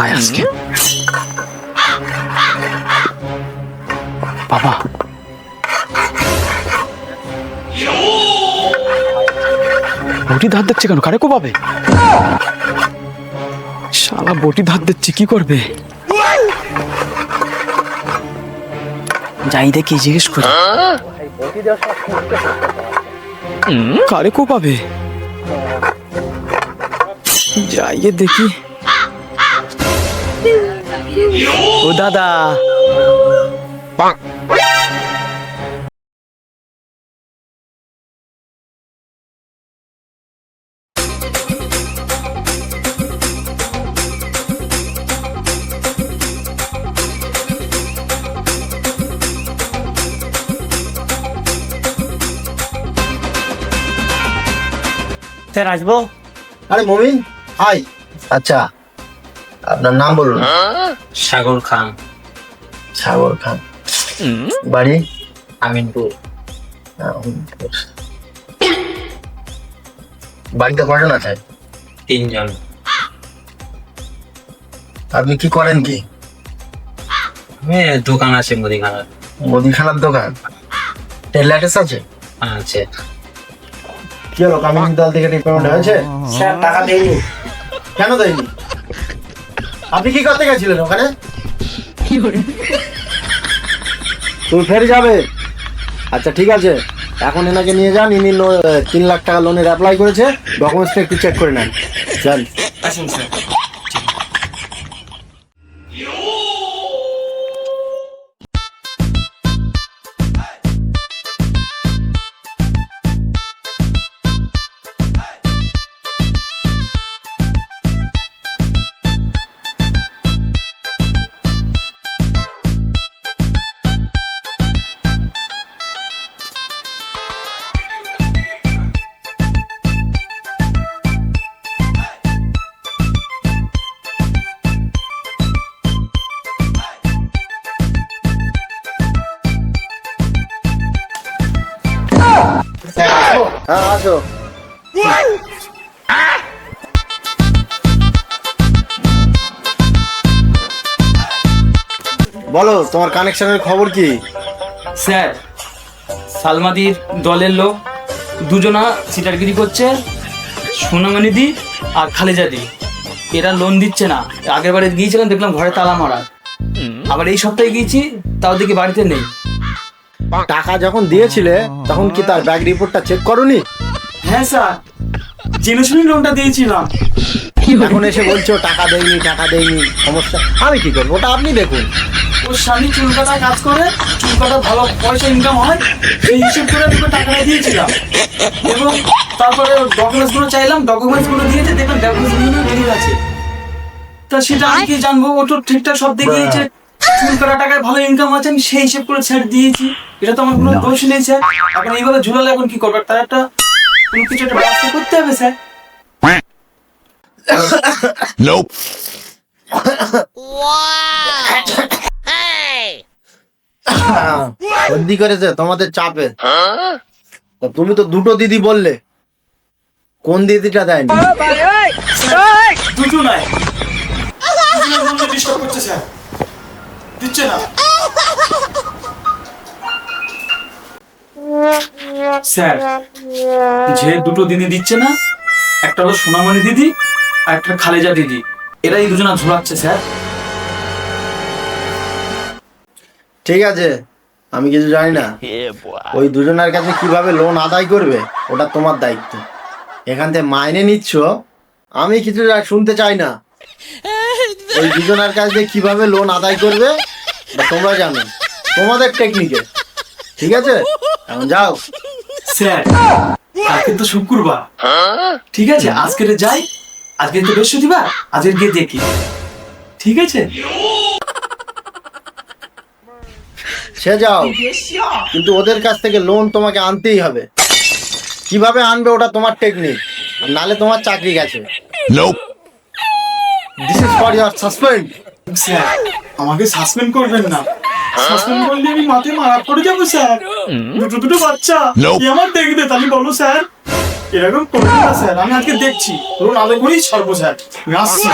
আয় আজকে বাবা। বটি ধার দিচ্ছে কেন? কারে কোপাবে? শালা বটি ধার দিচ্ছে কি করবে? যাই দেখি, জিজ্ঞেস করি। কারে কোপাবে? যাইয়ে দেখি। ও দাদা স্যার আসব আরে মমিন হাই আচ্ছা আপনার নাম বলুন। সাগর খান। সাগর খান। বাড়ি? আমিনপুর। আহমদপুর। বাড়িতে কজন আছে? তিনজন। আপনি কি করেন কি? আমি দোকান আছে মুদিখানার। মুদিখানার দোকান? টেলার্টেস আছে? আছে। কি হলো কামিনী দল থেকে হয়েছে? স্যার টাকা দেয়নি। কেন দেয়নি? আপনি কি করতে গেছিলেন ওখানে? তুমি ফেরে যাবে? আচ্ছা ঠিক আছে। এখন এনাকে নিয়ে যান ইনি তিন লাখ টাকা লোনের অ্যাপ্লাই করেছে ডকুমেন্টসটা একটু চেক করে নেন। যান। আসুন স্যার। বলো তোমার কানেকশনের খবর কি? স্যার সালমাদির দলের লোক দুজনা সিটারগিরি করছে সোনামণি দি আর খালেজা দি এরা লোন দিচ্ছে না। আগের বারে গিয়েছিলাম দেখলাম ঘরে তালা মারা। আবার এই সপ্তাহে গিয়েছি তাও দেখি বাড়িতে নেই। টাকা যখন দিয়েছিলে তখন কি তার ব্যাগ রিপোর্টটা চেক করনি? হ্যাঁ স্যার। জেনে শুনে লোনটা দিয়েছিলাম। এখন এসে বলছো টাকা দেয়নি টাকা দেয়নি সমস্যা। আমি কি করব? ওটা আপনি দেখুন। ওর স্বামী চুল কাটা কাজ করে চুল কাটা ভালো পয়সা ইনকাম হয় সেই হিসেব করে তোকে টাকাটা দিয়েছিলাম। এবং তারপরে ডকুমেন্টসগুলো চাইলাম ডকুমেন্টসগুলো দিয়েছে দেখলাম ডকুমেন্টসগুলো ঠিক আছে। তা সেটা আমি কি জানব? ও তো ঠিকঠাক সব দেখিয়েছে। চুল কাটা টাকায় ভালো ইনকাম আছে আমি সেই হিসেব করে ছেড়ে দিয়েছি। এটা তো আমার কোনো দোষ নেই স্যার। এখন এইভাবে ঝুলালে এখন কি করবে? তার একটা কোনো কিছু একটা ব্যবস্থা করতে হবে স্যার। Nope. বন্দি করেছে, তোমাদের চাপে। তুমি তো দুটো দিদি বললে। কোন দিদিটা দেয়নি? দুটো নাই। স্যার, যে দুটো দিদি দিচ্ছে না, একটা হলো সোনামণি দিদি আর একটা খালেজা দিদি। এরাই দুজনা ঝোলাচ্ছে, স্যার। ঠিক আছে? আমি কিছু জানি না। ওই দুজনের কাছে কীভাবে লোন আদায় করবে ওটা তোমার দায়িত্ব। এখান থেকে মাইনে নিচ্ছ আমি কিছু শুনতে চাই না। ওই দুজনের কাছ কীভাবে লোন আদায় করবে তোমরা জানো। তোমাদের টেকনিকে ঠিক আছে? এখন যাও। স্যার কালকে তো শুক্রবার। ঠিক আছে? আজকে যাই আজকে তো বৃহস্পতিবার আজকে গিয়ে দেখি। ঠিক আছে? সে যাও কিন্তু ওদের কাছ থেকে লোন তোমাকে আনতেই হবে। কীভাবে আনবে ওটা তোমার টেকনিক নালে তোমার চাকরি গেছে। This is for year suspend আমাকে সাসপেন্ড করবেন না। করলে আমি মাথায় যাব স্যার দুটো বাচ্চা। আমার বলো স্যার এরকম স্যার আমি আজকে দেখছি। আলো করেই স্যার আসছি।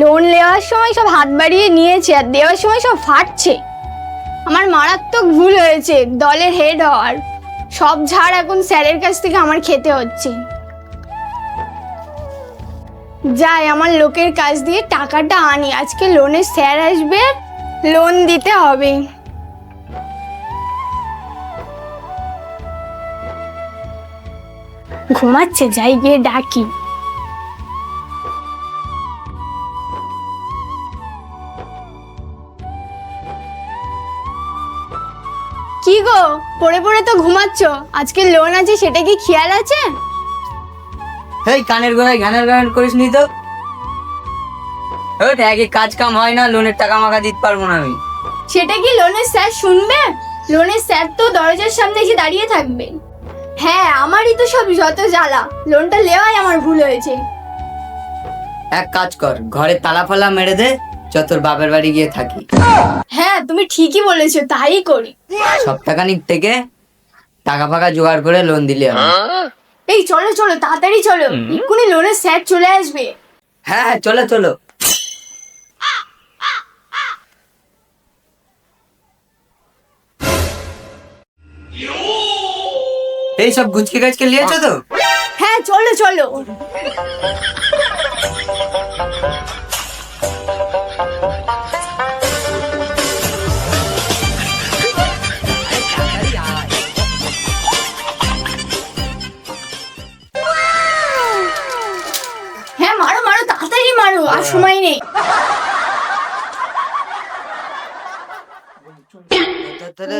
লোন নেওয়ার সময় সব হাত বাড়িয়ে নিয়েছে আর দেওয়ার সময় সব ফাটছে। আমার মারাত্মক ভুল হয়েছে, দলের হেড হওয়ার। সব ঝাড় এখন স্যারের কাছ থেকে আমার খেতে হচ্ছে। যাই, আমার লোকের কাছ দিয়ে টাকাটা আনি। আজকে লোনের স্যার আসবে লোন দিতে হবে। ঘুমাচ্ছে যাই গিয়ে ডাকি। কি গো পড়ে পড়ে তো ঘুমাচ্ছ। আজকে লোন আছে সেটা কি খেয়াল আছে? এই কানের গোড়ায় ঘ্যানের গান করিস নি তো। ওই একই কাজ কাম হয় না লোনের টাকা মাকা দিতে পারব না আমি। সেটা কি লোনের স্যার শুনবে? লোনের স্যার তো দরজার সামনে এসে দাঁড়িয়ে থাকবে। হ্যাঁ আমারই তো সব যত জ্বালা। লোনটা নেওয়াই আমার ভুল হয়েছে। এক কাজ কর ঘরে তালা ফালা মেরে দে চ তোর বাপের বাড়ি গিয়ে থাকি। হ্যাঁ তুমি ঠিকই বলেছ তাই করি। সপ্তাহখানিক থেকে টাকা ফাকা জোগাড় করে লোন দিলে হবে। এই চলো চলো তাড়াতাড়ি চলো। এক্ষুনি লোনের স্যার চলে আসবে। হ্যাঁ হ্যাঁ চলো চলো। এই সব গুচকে গাছকে নিয়েছো তো? হ্যাঁ চলো চলো। হ্যাঁ মারো মারো তাড়াতাড়ি মারো আর সময় নেই। তাহলে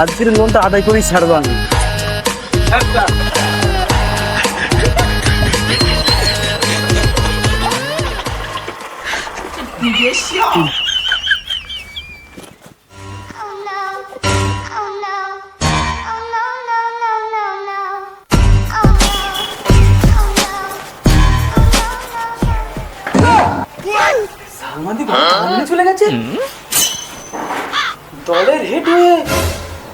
আজকের লোনটা আদায় করেই ছাড়বো আমি। চলে গেছে দলের হেড হয়ে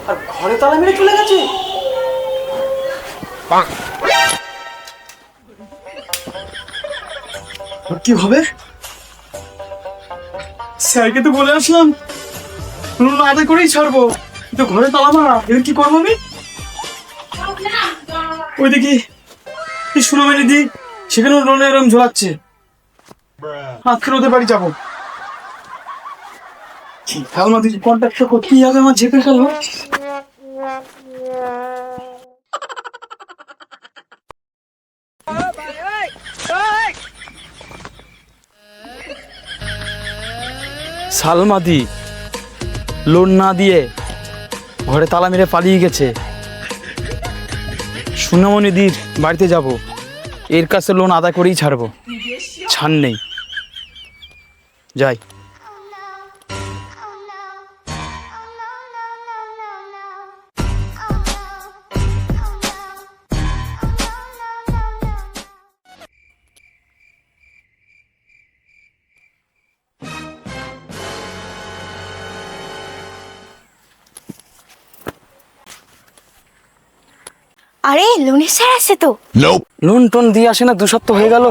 আর ঘরে তালা মেরে চলে গেছে? কি হবে? স্যারকে তো বলে আসলাম লোন আদায় করেই ছাড়বো কিন্তু ঘরে তালা মারা এবার কি করব আমি? ওই দেখি এই সুনামেনি দি সেখানেও লোনে এরকম ঝোলাচ্ছে। আজকে ওদের বাড়ি যাব। এখন ওদের কন্ট্যাক্টটা করতেই হবে আমার ঝেপে গেল সালমাদি, লোন না দিয়ে ঘরে তালা মেরে পালিয়ে গেছে। সুনামণিদির বাড়িতে যাব, এর কাছে লোন আদায় করেই ছাড়বো। ছাড় নেই। যাই। আরে লোনের স্যার আসছে তো। লোন টোন দিয়ে আসে না দু সপ্তাহ হয়ে গেল।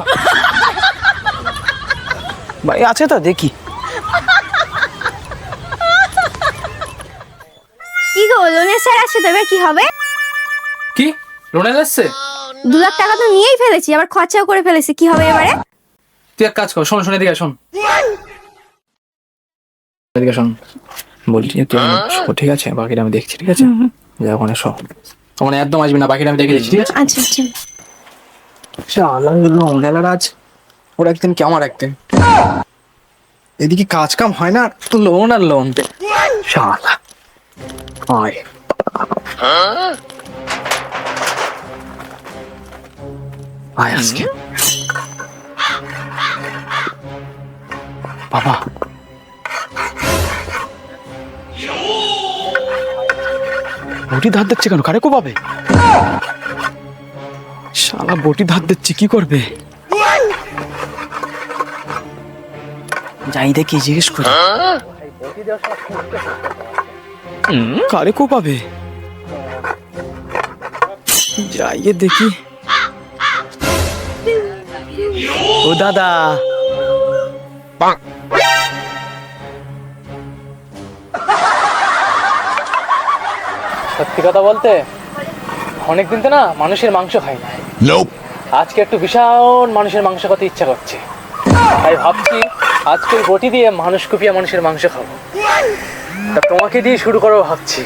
ভাই আছে তো দেখি। কি গো লোনের স্যার আসছে তো এবার কি হবে? কি? লোনে যাচ্ছে দু লাখ টাকা তো নিয়েই ফেলেছি আবার খরচাও করে ফেলেছি কি হবে এবারে? তুই এক কাজ কর শোন শোন এদিকে শোন। এদিকে শোন। বলছি তুই ঠিক আছে? বাকিটা আমি দেখছি ঠিক আছে? যা ওখানে শো ওখানে একদম আসবি না বাকিটা আমি দেখে দিচ্ছি ঠিক আছে? আচ্ছা আচ্ছা। শালা লোন আজ ওর একদিন কি আমার একদিন? এদিকে কাজ কাম হয় না তো লোন আর লোন শালা। আয়। আয় আজকে। বাবা। ওটি ধার দিচ্ছে কেন? কারে কো পাবে শালা বটি ধার দিচ্ছে, কি করবে? যাই দেখি, জিজ্ঞেস করি। কারে কো পাবে যাইয়ে দেখি। ও দাদা। সত্যি কথা বলতে অনেকদিন তো না মানুষের মাংস খাই না. আজকে একটু ভীষণ মানুষের মাংস খেতে ইচ্ছা করছে। তাই ভাবছি আজকে বটি দিয়ে মানুষ কুপিয়ে মানুষের মাংস খাব। তা তোমাকে দিয়ে শুরু করব ভাবছি।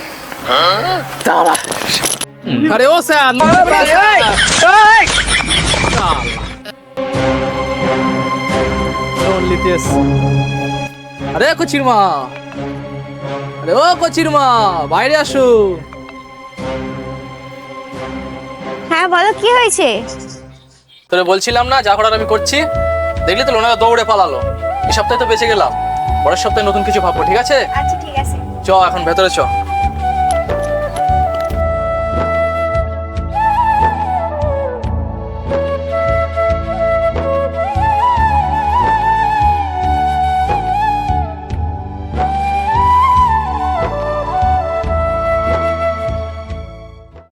আরে ও স্যার আরে কচির মা আরে ও কচির মা বাইরে আসো। হ্যাঁ বলো কি হয়েছে? তোরে বলছিলাম না যা করার আমি করছি। দেখলি তো লোনারা দৌড়ে পালালো। এই সপ্তাহে তো বেঁচে গেলাম। পরের সপ্তাহে নতুন কিছু ভাববো ঠিক আছে? আচ্ছা ঠিক আছে। চ এখন ভেতরে চ।